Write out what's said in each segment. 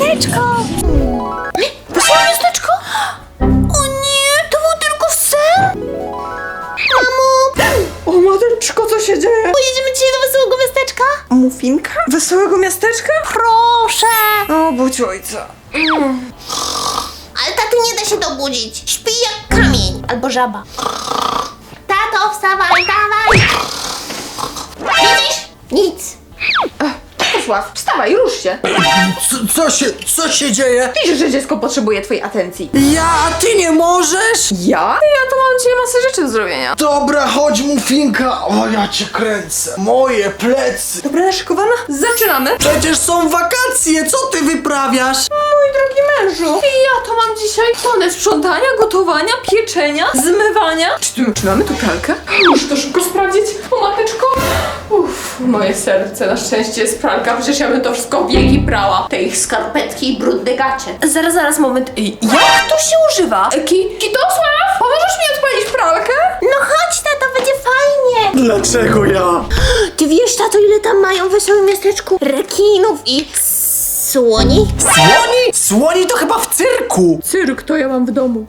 miasteczko! Wesołe miasteczko? O nie, to był tylko sen? Mamo, O mateczko, co się dzieje? pojedziemy dzisiaj do wesołego miasteczka? Mufinka? Wesołego miasteczka? Proszę! O, budź ojca. Ale taty nie da się dobudzić. Śpi jak kamień. Albo żaba. Tato, wstawaj, dawaj! Widzisz? Nic. Posław, wstawaj, rusz się. Co, co się, co się dzieje? Widzisz, że dziecko potrzebuje twojej atencji. Ja, a ty nie możesz? Ja? Ja to mam dzisiaj masę rzeczy do zrobienia. Dobra, chodź mufinka. O, ja cię kręcę. Moje plecy. Dobra, naszykowana? Zaczynamy. Przecież są wakacje, co ty wyprawiasz? Drogi mężu, i ja to mam dzisiaj tonę sprzątania, gotowania, pieczenia, zmywania. Czy, tu, czy mamy tu pralkę? Muszę to szybko sprawdzić. O mateczko. Uff, moje serce, na szczęście jest pralka, przecież ja bym to wszystko wieki prała. Te ich skarpetki i brudne gacie. Zaraz, zaraz, moment. Ej, Jak to się używa? Ki, Kitosław, pomożesz mi odpalić pralkę? No chodź, tato, będzie fajnie. Dlaczego ja? Ty wiesz, tato, ile tam mają w wesołym miasteczku rekinów i słoni? Słoni? Słoni to chyba w cyrku. Cyrk to ja mam w domu.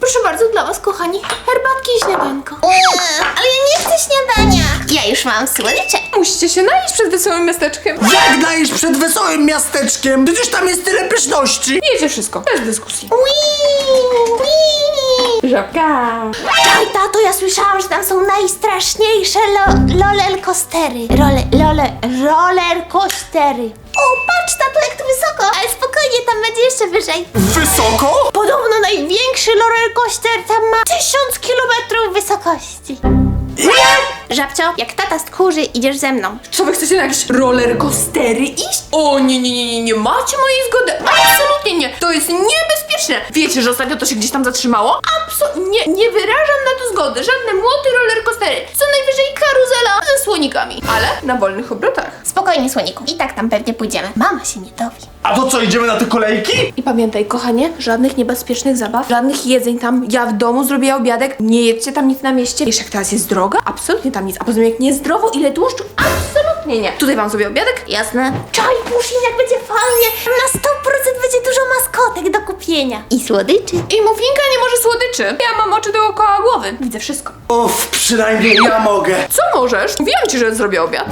Proszę bardzo, dla was, kochani, herbatki i śniadanko. ale ja nie chcę śniadania. Ja już mam słodycze. Musicie się najeść przed wesołym miasteczkiem. Jak dajesz przed wesołym miasteczkiem? Przecież tam jest tyle pyszności. Jecie wszystko, bez dyskusji. Wii, wii. Żabka. Czaj, tato, ja słyszałam, że tam są najstraszniejsze lo, roller coastery. Role, role, roller coastery. O, patrz, tato, jak to wysoko. Ale spokojnie, tam będzie jeszcze wyżej. Wysoko? Podobno największy roller coaster tam ma tysiąc kilometrów wysokości. Żabcio, jak tata stchórzy, idziesz ze mną. Co wy chcecie na jakieś roller coastery iść? O nie, nie, nie, nie, nie macie mojej zgody. Absolutnie nie. To jest niebezpieczne. Wiecie, że ostatnio to się gdzieś tam zatrzymało? Absolutnie nie, nie wyrażam na to zgody. Żadne młoty roller coastery. Co ze słonikami. Ale na wolnych obrotach. Spokojnie, słoniku. I tak tam pewnie pójdziemy. Mama się nie dowie. A to co, idziemy na te kolejki? I pamiętaj, kochanie, żadnych niebezpiecznych zabaw, żadnych jedzeń tam. Ja w domu zrobię obiadek, nie jedzcie tam nic na mieście. Wiesz, jak teraz jest droga? Absolutnie tam nic. A poza tym, jak niezdrowo, ile tłuszczu? Absolutnie nie. Tutaj wam zrobię obiadek. Jasne. Czaj, Puszyniak, będzie fajnie. Na 100% będzie dużo maskotek do kupienia. I słodyczy. I mufinka nie może słodyczy. Ja mam oczy dookoła głowy. Widzę wszystko. Uff, przynajmniej ja mogę. Co możesz? Mówiłam ci, że zrobię obiad.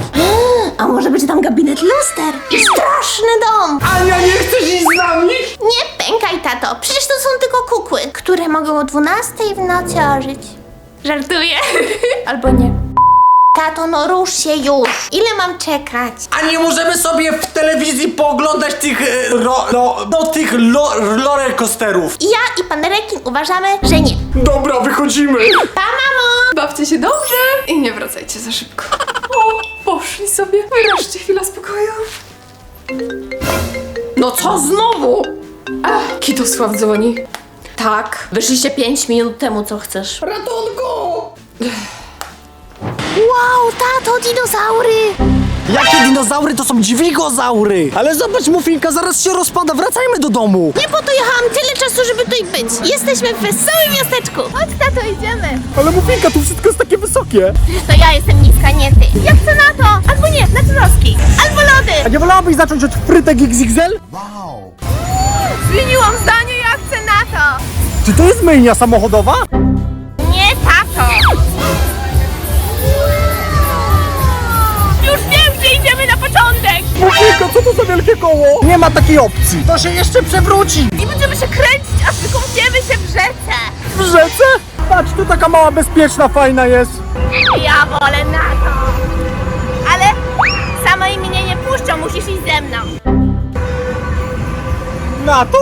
A może będzie tam gabinet luster? I straszny dom. Ania, nie chcesz iść z nami? Nie pękaj, tato. Przecież to są tylko kukły, które mogą o 12 w nocy ożyć. Żartuję. Albo nie. Tato, no rusz się już. Ile mam czekać? A nie możemy sobie w telewizji pooglądać tych, e, ro, no, no tych lo, roller coasterów. I ja i pan Rekin uważamy, że nie. Dobra, wychodzimy. Pa, mamo! Bawcie się dobrze i nie wracajcie za szybko. O, poszli sobie. Wreszcie chwila spokoju. No co znowu? Ach, Kitosław dzwoni. Tak. Wyszliście 5 minut temu, co chcesz. Ratunku! Wow, tato, dinozaury! Jakie dinozaury to są dźwigozaury? Ale zobacz, Mufinka, zaraz się rozpada, wracajmy do domu. Nie po to jechałam tyle czasu, żeby tutaj być. Jesteśmy w wesołym miasteczku. Chodź, tato, idziemy. Ale Mufinka, tu wszystko jest takie wysokie. To ja jestem niska, nie ty. Ja chcę na to. Albo nie, na troski. Albo lody. nie wolałabyś zacząć od frytek XXL? Zmieniłam zdanie, ja chcę na to. Czy to jest myjnia samochodowa? Mufinka, co to za wielkie koło? Nie ma takiej opcji. To się jeszcze przewróci. I będziemy się kręcić, aż wykąpiemy się w rzece. W rzece? Patrz, tu taka mała, bezpieczna, fajna jest. Ja wolę na to. Ale samej mnie nie puszczą, musisz iść ze mną. Na to?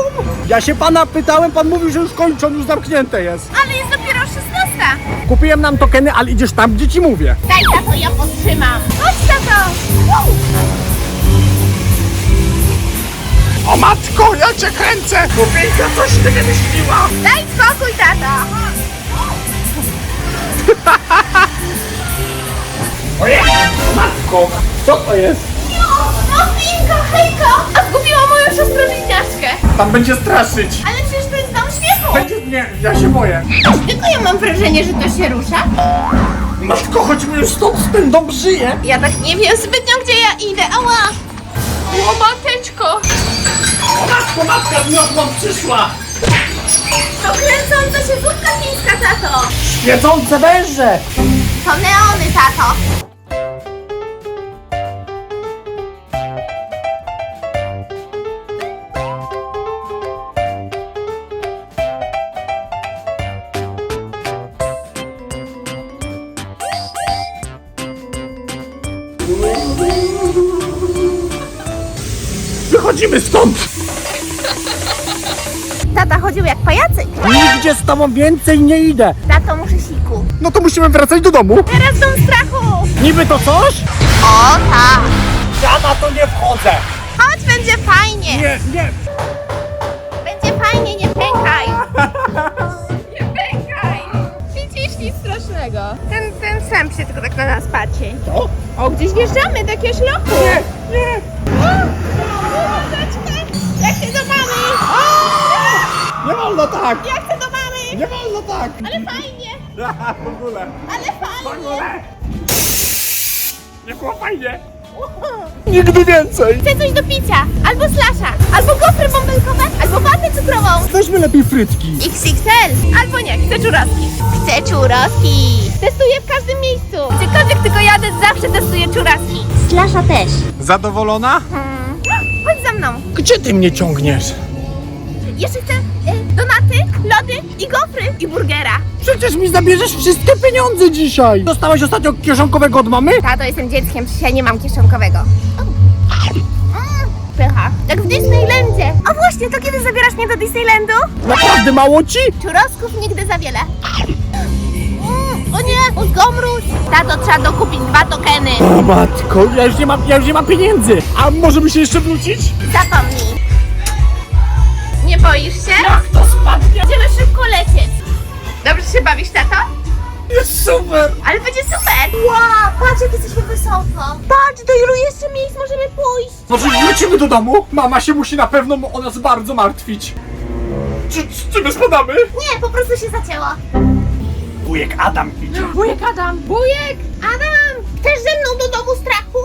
Ja się pana pytałem, pan mówił, że już kończą, już zamknięte jest. Ale jest dopiero 16. Kupiłem nam tokeny, ale idziesz tam, gdzie ci mówię. Daj tato, ja podtrzymam. Chodź tato. Wow. O matko, ja cię kręcę! Mufinka, coś ty wymyśliła! Daj spokój tato. Ojej, matko, co to jest? Mofinka, hejka. A zgubiła moją siostrę bliźniaczkę. Tam będzie straszyć. Ale przecież to jest dom śmiechu. Będzie, nie, ja się boję. Tylko ja mam wrażenie, że to się rusza. Matko, choć mi już stąd z ten dom żyje. Ja tak nie wiem zbytnio, gdzie ja idę. Ała. O, mateczko. Babka z miotłą przyszła! To kręcąca się zupka chińska, tato! Świecące węże! To neony, tato! Wychodzimy stąd! Tata chodził jak pajacyk. Nigdzie z tobą więcej nie idę! Tato, muszę siku. No to musimy wracać do domu! Teraz dom strachu! Niby to coś? O tak! Ja na to nie wchodzę! Chodź, będzie fajnie! Nie, nie! Będzie fajnie, nie pękaj! Nie pękaj! Widzisz nic strasznego. Ten, ten sam się tylko tak na nas patrzy. Co? O, gdzieś wjeżdżamy do jakiegoś lochu! Nie, nie! Ja chcę do mamy! Nie wolno tak! Ja chcę do mamy! Nie wolno tak! Ale fajnie! w ogóle! Ale fajnie! Nie było fajnie! Nigdy więcej! Chcę coś do picia! Albo slasha! Albo gofry bąbelkowe! Albo watę cukrową! Weźmy lepiej frytki! XXL! Albo nie, chcę czuraski! Chcę czuraski! Testuję w każdym miejscu! Gdziekolwiek tylko jadę, zawsze testuję czuraski! Slasha też! Zadowolona? Mną! Gdzie ty mnie ciągniesz? Jeszcze chcę y, donaty, lody i gofry i burgera! Przecież mi zabierzesz wszystkie pieniądze dzisiaj! Dostałaś ostatnio kieszonkowego od mamy? Tato, jestem dzieckiem, dzisiaj nie mam kieszonkowego. Mm, Pycha. Jak w Disneylandzie. A właśnie, to kiedy zabierasz mnie do Disneylandu? Naprawdę mało ci? Czurosków nigdy za wiele. O nie, mózgomróz. Tato, trzeba dokupić dwa tokeny. O matko, ja już nie mam, ja już nie mam pieniędzy! A możemy się jeszcze wrócić? Zapomnij. Nie boisz się? Jak to spadnie? Będziemy szybko lecieć. Dobrze się bawisz, tato? Jest super! Ale będzie super! Wow, patrz jak jesteśmy wysoko! Patrz, do ilu jeszcze miejsc możemy pójść! Może wrócimy do domu? Mama się musi na pewno o nas bardzo martwić. Czy, czy my spadamy? Nie, po prostu się zacięło. Wujek Adam idzie. Wujek Adam! Wujek! Adam, chcesz ze mną do domu strachu?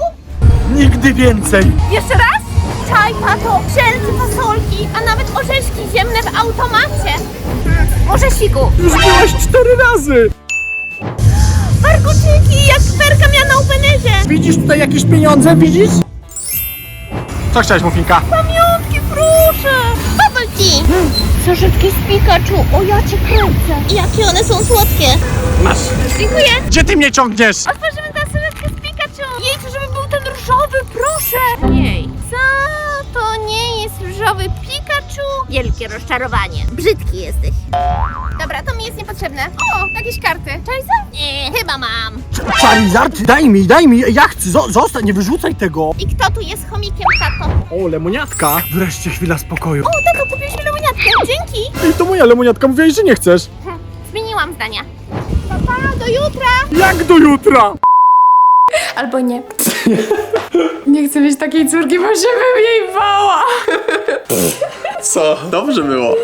Nigdy więcej! Jeszcze raz? Czaj, tato, wszelkie fasolki, a nawet orzeszki ziemne w automacie. Hmm, może siku. Już byłaś cztery razy! Warkoczyki, jak perka miała na openerze. Widzisz tutaj jakieś pieniądze, widzisz? Co chciałeś, Mufinka? Pamiątki, proszę. Bubble tea. Zarzutki z Pikachu, o ja cię kręcę. Jakie one są słodkie. Masz. Dziękuję. Gdzie ty mnie ciągniesz? Otworzymy tę sylwetkę z Pikachu! Jej, żeby był ten różowy, proszę! Jej. Co? To nie jest różowy Pikachu? Wielkie rozczarowanie. Brzydki jesteś. Dobra, to mi jest niepotrzebne. O, jakieś karty. Charizard? Nie, chyba mam. Charizard, daj mi, daj mi, ja chcę, zo- zostań, nie wyrzucaj tego! I kto tu jest chomikiem, tato? O, lemoniatka! Wreszcie chwila spokoju. O, Ej, to moja lemoniatka, mówiłeś, że nie chcesz. Hm, Zmieniłam zdania. Papa, do jutra! Jak do jutra? Albo nie. Nie chcę mieć takiej córki, bo się bym jej bała. Co? Dobrze było.